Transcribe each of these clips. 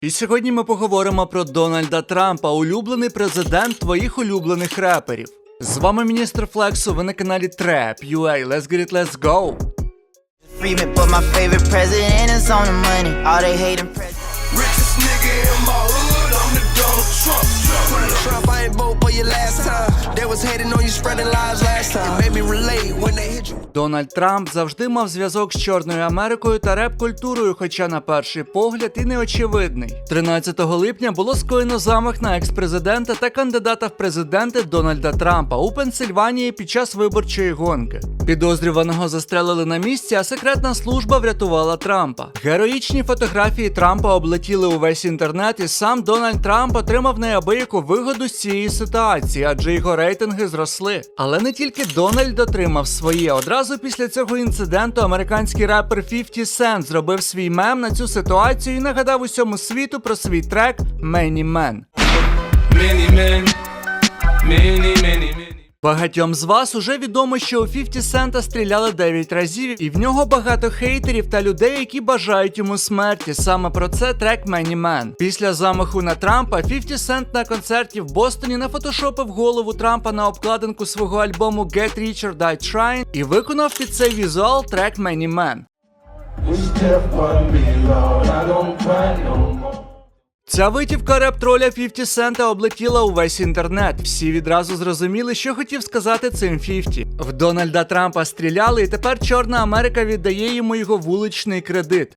І сьогодні ми поговоримо про Дональда Трампа, улюблений президент твоїх улюблених реперів. З вами міністр Флексу, ви на каналі Trap UA. Let's get it, let's go! Trump, I ain't vote for you last time. They was hating on you, spreading lies last time. It made me relate when they hit you. Дональд Трамп завжди мав зв'язок з Чорною Америкою та реп-культурою, хоча на перший погляд і неочевидний. 13 липня було скоєно замах на екс-президента та кандидата в президенти Дональда Трампа у Пенсильванії під час виборчої гонки. Підозрюваного застрелили на місці, а секретна служба врятувала Трампа. Героїчні фотографії Трампа облетіли увесь інтернет, і сам Дональд Трамп отримав неабияку вигоду з цієї ситуації, адже його рейтинги зросли. Але не тільки Дональд отримав своє. Одразу після цього інциденту американський репер 50 Cent зробив свій мем на цю ситуацію і нагадав усьому світу про свій трек Many Men. Many men, many, many. Багатьом з вас уже відомо, що у 50 Сента стріляли 9 разів, і в нього багато хейтерів та людей, які бажають йому смерті. Саме про це трек Many Men. Після замаху на Трампа 50 Cent на концерті в Бостоні нафотошопив голову Трампа на обкладинку свого альбому Get Rich or Die Trying і виконав під цей візуал трек Many Men. Ця витівка реп-троля 50 Сента облетіла увесь інтернет. Всі відразу зрозуміли, що хотів сказати цим 50. В Дональда Трампа стріляли, і тепер Чорна Америка віддає йому його вуличний кредит.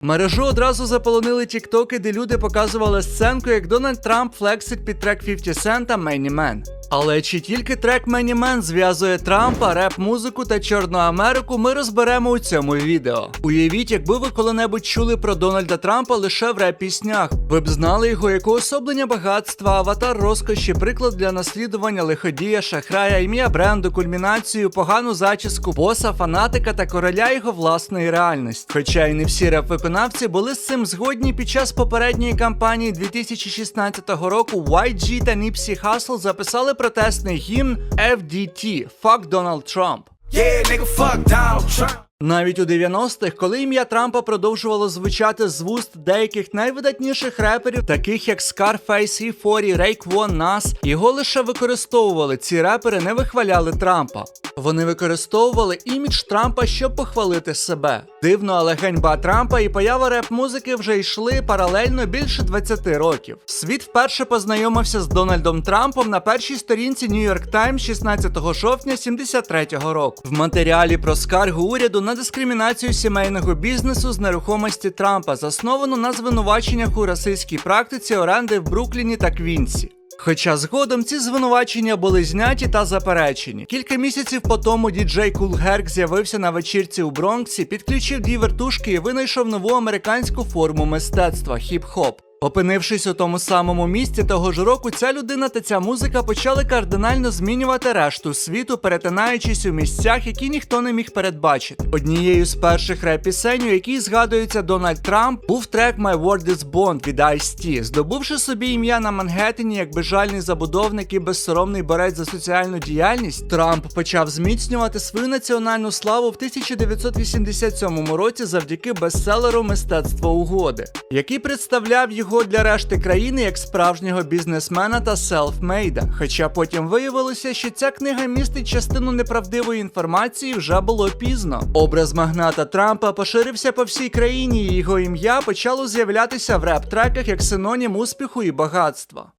Мережу одразу заполонили тіктоки, де люди показували сценку, як Дональд Трамп флексить під трек 50 Cent Many Men. Але чи тільки трек Many Men зв'язує Трампа, реп-музику та Чорну Америку, ми розберемо у цьому відео. Уявіть, якби ви коли-небудь чули про Дональда Трампа лише в реп-піснях. Ви б знали його як уособлення багатства, аватар розкоші, приклад для наслідування лиходія, шахрая, ім'я бренду, кульмінацію, погану зачіску, боса, фанатика та короля його власної реальності. Хоча й не всі реп-виконавці були з цим згодні під час попередньої кампанії 2016 року YG та Nipsey Hussle записали протестний гімн FDT Fuck Donald Trump. Yeah, nigga, fuck Donald Trump. Навіть у 90-х, коли ім'я Трампа продовжувало звучати з вуст деяких найвидатніших реперів, таких як Scarface, E40, Raekwon, Nas, його лише використовували. Ці репери не вихваляли Трампа. Вони використовували імідж Трампа, щоб похвалити себе. Дивно, але ганьба Трампа і поява реп-музики вже йшли паралельно більше 20 років. Світ вперше познайомився з Дональдом Трампом на першій сторінці York Times 16 жовтня 73-го року. В матеріалі про скаргу уряду на дискримінацію сімейного бізнесу з нерухомості Трампа засновано на звинуваченнях у расистській практиці оренди в Брукліні та Квінсі. Хоча згодом ці звинувачення були зняті та заперечені. Кілька місяців по тому діджей Кул Герк з'явився на вечірці у Бронксі, підключив дві вертушки і винайшов нову американську форму мистецтва хіп-хоп. Опинившись у тому самому місці того ж року, ця людина та ця музика почали кардинально змінювати решту світу, перетинаючись у місцях, які ніхто не міг передбачити. Однією з перших реп-пісень, у якій згадується Дональд Трамп, був трек My Word is Bond від Ice-T. Здобувши собі ім'я на Мангеттені як безжальний забудовник і безсоромний борець за соціальну діяльність, Трамп почав зміцнювати свою національну славу в 1987 році завдяки бестселеру Мистецтво угоди, який представляв його для решти країни як справжнього бізнесмена та селфмейда. Хоча потім виявилося, що ця книга містить частину неправдивої інформації, вже було пізно. Образ магната Трампа поширився по всій країні, і його ім'я почало з'являтися в реп-треках як синонім успіху і багатства.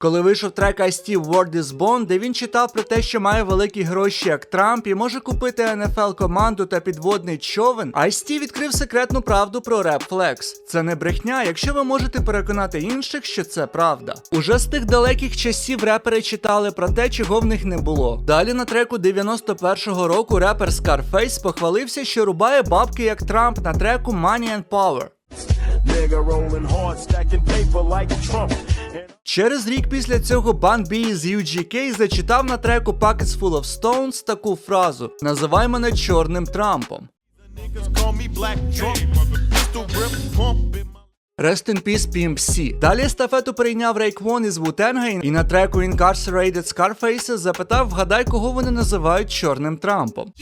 I Коли вийшов трек Ice-T Word is Bond, де він читав про те, що має великі гроші як Трамп і може купити NFL команду та підводний човен, Ice-T відкрив секретну правду про Rap Flex. Це не брехня, якщо ви можете переконати інших, що це правда. Уже з тих далеких часів репери читали про те, чого в них не було. Далі на треку 91-го року репер Scarface похвалився, що рубає бабки як Трамп на треку Money and Power. Через рік після цього Бан Бі з UGK зачитав на треку Pockets Full of Stones таку фразу. Називай мене чорним Трампом. Rest in Peace Pimp C. Далі естафету перейняв Рейк Вон із Wu-Tang і на треку Incarcerated Scarfaces запитав, вгадай, кого вони називають чорним Трампом.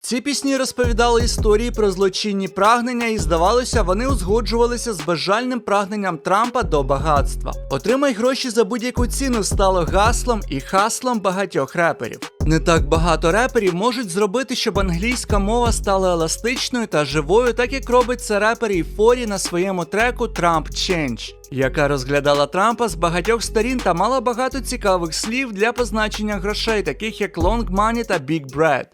Ці пісні розповідали історії про злочинні прагнення, і здавалося, вони узгоджувалися з безжальним прагненням Трампа до багатства. Отримай гроші за будь-яку ціну стало гаслом і хаслом багатьох реперів. Не так багато реперів можуть зробити, щоб англійська мова стала еластичною та живою, так як робить це репер Форі на своєму треку Trump Change, яка розглядала Трампа з багатьох сторін та мала багато цікавих слів для позначення грошей, таких як Long Money та Big Bread.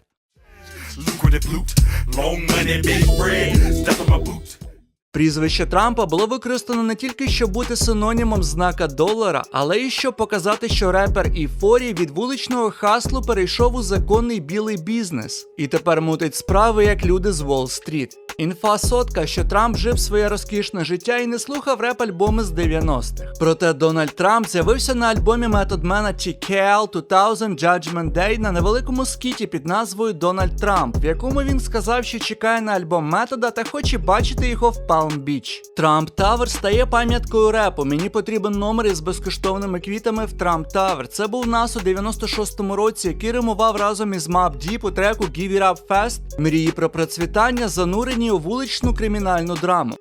Прізвище Трампа було використано не тільки щоб бути синонімом знака долара, але й щоб показати, що репер і форі від вуличного хаслу перейшов у законний білий бізнес і тепер мутить справи як люди з Уолл-стріт. Інфа сотка, що Трамп жив своє розкішне життя і не слухав реп-альбоми з 90-х. Проте Дональд Трамп з'явився на альбомі Man TKL 2000 Judgment Day на невеликому скіті під назвою Дональд Трамп, в якому він сказав, що чекає на альбом метода та хоче бачити його в Палм Біч. Трамп Тавер стає пам'яткою репу. Мені потрібен номер із безкоштовними квітами в Трамп Тавер. Це був нас у 96-му році, який римував разом із Мап Діп у треку Give It Up Fast. Мрії про процвітання занурені у вуличну кримінальну драму.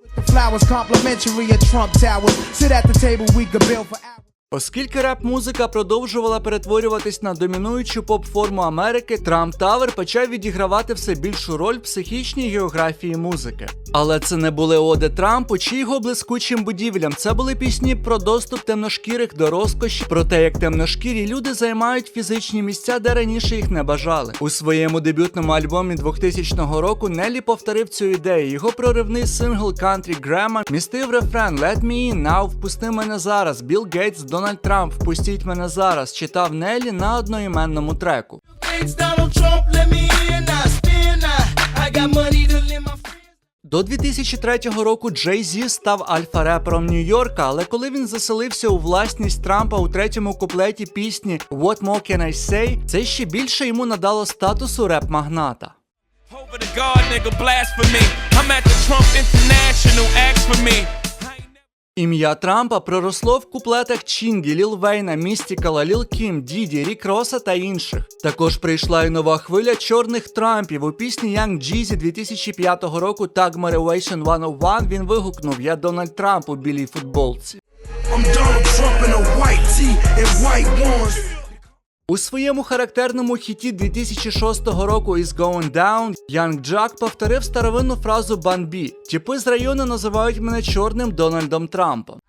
Оскільки реп-музика продовжувала перетворюватись на домінуючу поп-форму Америки, Трамп Тавер почав відігравати все більшу роль в психічній географії музики. Але це не були оди Трампу чи його блискучим будівлям. Це були пісні про доступ темношкірих до розкоші, про те, як темношкірі люди займають фізичні місця, де раніше їх не бажали. У своєму дебютному альбомі 2000 року Неллі повторив цю ідею. Його проривний сингл Country Grammar містив рефрен Let me in now, впусти мене зараз. Білл Гейтс, Дональд Трамп, впустіть мене зараз. Читав Неллі на одноіменному треку. Me. До 2003 року Джей Зі став альфа-репером Нью-Йорка, але коли він заселився у власність Трампа у третьому куплеті пісні What More Can I Say, це ще більше йому надало статусу реп-магната. Over the guard, nigga, blasphemy. I'm at the Trump International, ask for me. Ім'я Трампа проросло в куплетах Чінгі, Ліл Вейна, Містікала, Ліл Кім, Діді, Рік Роса та інших. Також прийшла і нова хвиля чорних Трампів. У пісні Young Jeezy 2005 року Tag Motivation 101 він вигукнув Я Дональд Трамп у білій футболці. I'm Donald Trump in a white tee and white ones. У своєму характерному хіті 2006 року Is Going Down Young Jack повторив старовинну фразу Банбі. Тіпи з району називають мене чорним Дональдом Трампом.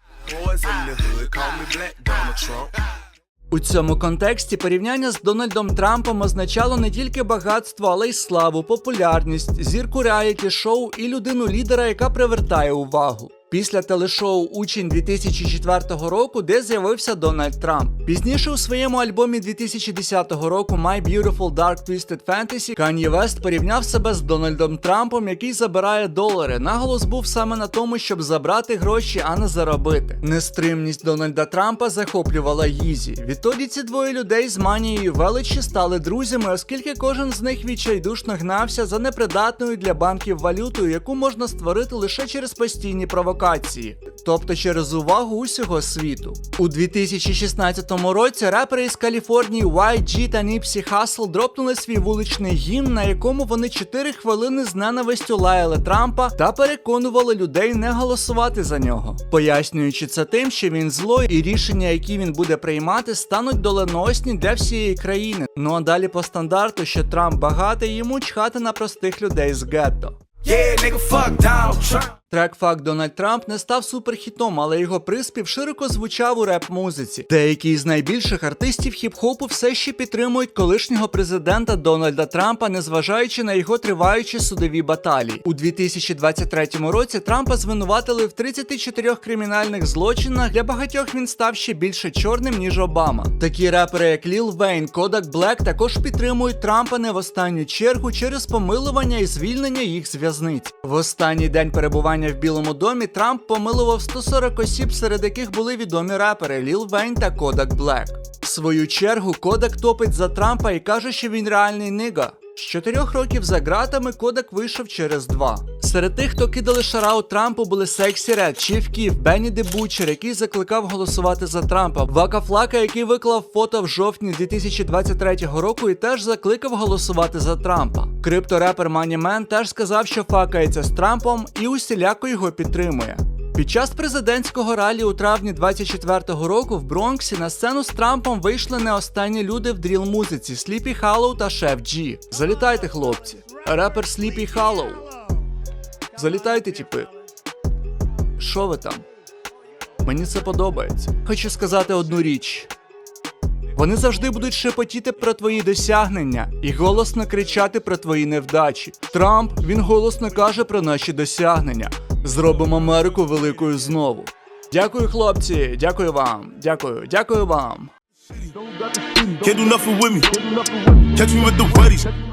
У цьому контексті порівняння з Дональдом Трампом означало не тільки багатство, але й славу, популярність, зірку реаліті-шоу і людину лідера, яка привертає увагу. Після телешоу Учень 2004 року, де з'явився Дональд Трамп. Пізніше у своєму альбомі 2010 року My Beautiful Dark Twisted Fantasy Kanye West порівняв себе з Дональдом Трампом, який забирає долари. Наголос був саме на тому, щоб забрати гроші, а не заробити. Нестримність Дональда Трампа захоплювала Їзі. Відтоді ці двоє людей з манією величі стали друзями, оскільки кожен з них відчайдушно гнався за непридатною для банків валютою, яку можна створити лише через постійні провокації, тобто через увагу усього світу. У 2016 році репери із Каліфорнії YG та Nipsey Hussle дропнули свій вуличний гімн, на якому вони 4 хвилини з ненавистю лаяли Трампа та переконували людей не голосувати за нього, пояснюючи це тим, що він зло і рішення, які він буде приймати, стануть доленосні для всієї країни. Ну а далі по стандарту, що Трамп багатий, йому чхати на простих людей з гетто. Yeah, nigga, fuck Donald Trump. Трек Факт Дональд Трамп не став суперхітом, але його приспів широко звучав у реп-музиці. Деякі з найбільших артистів хіп-хопу все ще підтримують колишнього президента Дональда Трампа, незважаючи на його триваючі судові баталії. У 2023 році Трампа звинуватили в 34 кримінальних злочинах. Для багатьох він став ще більше чорним ніж Обама. Такі репери, як Ліл Вейн, Кодак Блек, також підтримують Трампа не в останню чергу через помилування і звільнення їх з в'язниць. В останній день перебування в Білому домі Трамп помилував 140 осіб, серед яких були відомі репери Ліл Вейн та Кодак Блек. В свою чергу Кодак топить за Трампа і каже, що він реальний нига. З чотирьох років за ґратами Кодак вийшов через два. Серед тих, хто кидали шарау Трампу, були Сексі Ред, Чіф Кіф, Бенні Де Бучер, який закликав голосувати за Трампа, Вака Флака, який виклав фото в жовтні 2023 року і теж закликав голосувати за Трампа. Крипторепер Мані Мен теж сказав, що факається з Трампом і усіляко його підтримує. Під час президентського ралі у травні 24-го року в Бронксі на сцену з Трампом вийшли не останні люди в дріл-музиці Сліпі Халлоу та Шеф Джі. Залітайте, хлопці. Репер Сліпі Халлоу. Залітайте, тіпи. Що ви там? Мені це подобається. Хочу сказати одну річ. Вони завжди будуть шепотіти про твої досягнення і голосно кричати про твої невдачі. Трамп він голосно каже про наші досягнення. Зробимо Америку великою знову. Дякую, хлопці. Дякую вам. Дякую, дякую вам. Can't do nothing with me. Catch me with the weddies.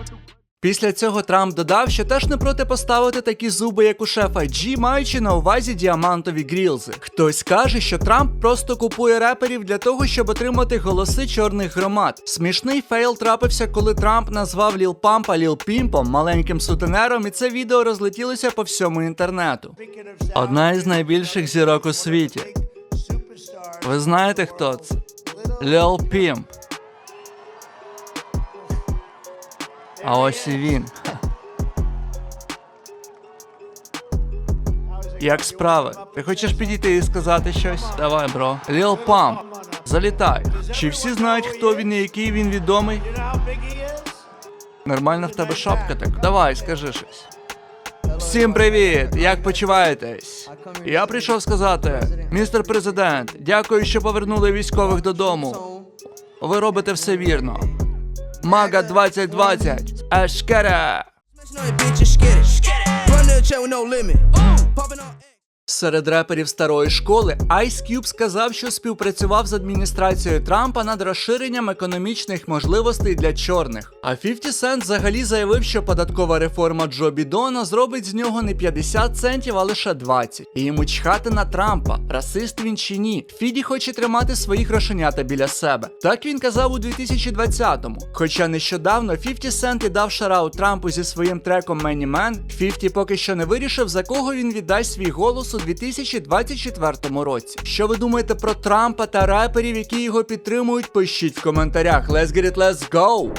Після цього Трамп додав, що теж не проти поставити такі зуби, як у шефа G, маючи на увазі діамантові грілзи. Хтось каже, що Трамп просто купує реперів для того, щоб отримати голоси чорних громад. Смішний фейл трапився, коли Трамп назвав Ліл Пампа Ліл Пімпом маленьким сутенером, і це відео розлетілося по всьому інтернету. Одна із найбільших зірок у світі. Ви знаєте, хто це? Ліл Пімп. А ось і він. Як справи? Ти хочеш підійти і сказати щось? Давай, бро. Ліл Памп, залітай. Чи всі знають, хто він і який він відомий? Нормальна в тебе шапка так? Давай, скажи щось. Всім привіт! Як почуваєтесь? Я прийшов сказати, містер президент, дякую, що повернули військових додому. Ви робите все вірно. Мага 2020. Ашкера. Серед реперів старої школи Ice Cube сказав, що співпрацював з адміністрацією Трампа над розширенням економічних можливостей для чорних. А 50 Cent взагалі заявив, що податкова реформа Джо Бідона зробить з нього не 50 центів, а лише 20. І йому чхати на Трампа, расист він чи ні. Фіді хоче тримати свої грошенята біля себе. Так він казав у 2020-му. Хоча нещодавно 50 Cent і дав шараут Трампу зі своїм треком Many Man, 50 поки що не вирішив, за кого він віддасть свій голос у 2024 році. Що ви думаєте про Трампа та реперів, які його підтримують? Пишіть в коментарях. Let's get it, let's go!